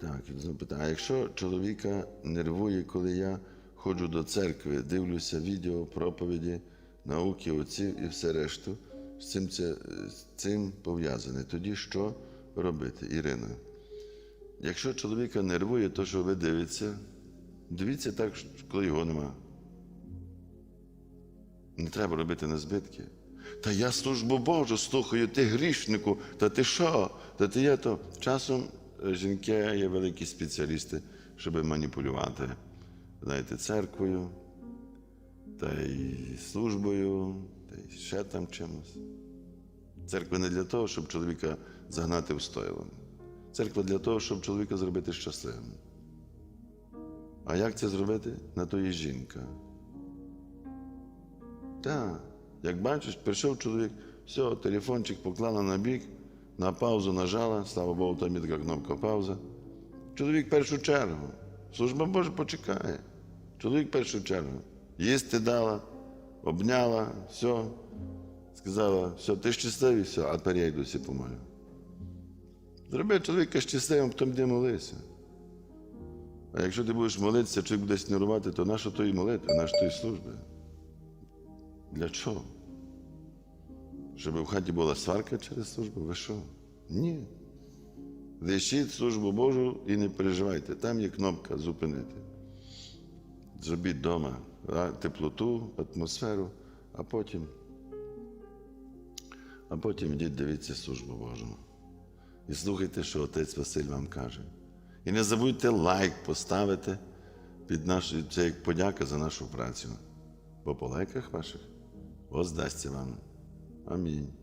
Так, і запитаю, а якщо чоловіка нервує, коли я ходжу до церкви, дивлюся відео, проповіді, науки, отців і все решту, з цим, це, з цим пов'язане, тоді що робити, Ірина? Якщо чоловіка нервує, то що ви дивитеся, дивіться так, коли його нема. Не треба робити на збитки. Та я службу Божу слухаю, ти грішнику, та ти що? Та ти є то. Часом жінки є великі спеціалісти, щоб маніпулювати, знаєте, церквою, та й службою, та й ще там чимось. Церква не для того, щоб чоловіка загнати в стойло. Церква для того, щоб чоловіка зробити щасливим. А як це зробити? На то є жінка. Так, як бачиш, прийшов чоловік, все, телефончик поклала на бік, на паузу нажала, слава Богу, там є така кнопка пауза. Чоловік в першу чергу. Служба Божа почекає. Чоловік в першу чергу. Їсти дала, обняла, все. Сказала, все, ти щасливий, все, а тепер я йду всі помолю. Зроби чоловіка щасливим, потім йди молися. А якщо ти будеш молитися, чоловік буде снірувати, то нащо тої молитви, нащо тої служби? Для чого? Щоб в хаті була сварка через службу? Ви що? Ні. Лишіть службу Божу і не переживайте. Там є кнопка зупинити. Зробіть вдома теплоту, атмосферу, а потім, а потім йдіть дивіться службу Божу. І слухайте, що отець Василь вам каже. І не забудьте лайк поставити під нашу, це як подяка за нашу працю. Бо по лайках ваших воздасться вам. Amém.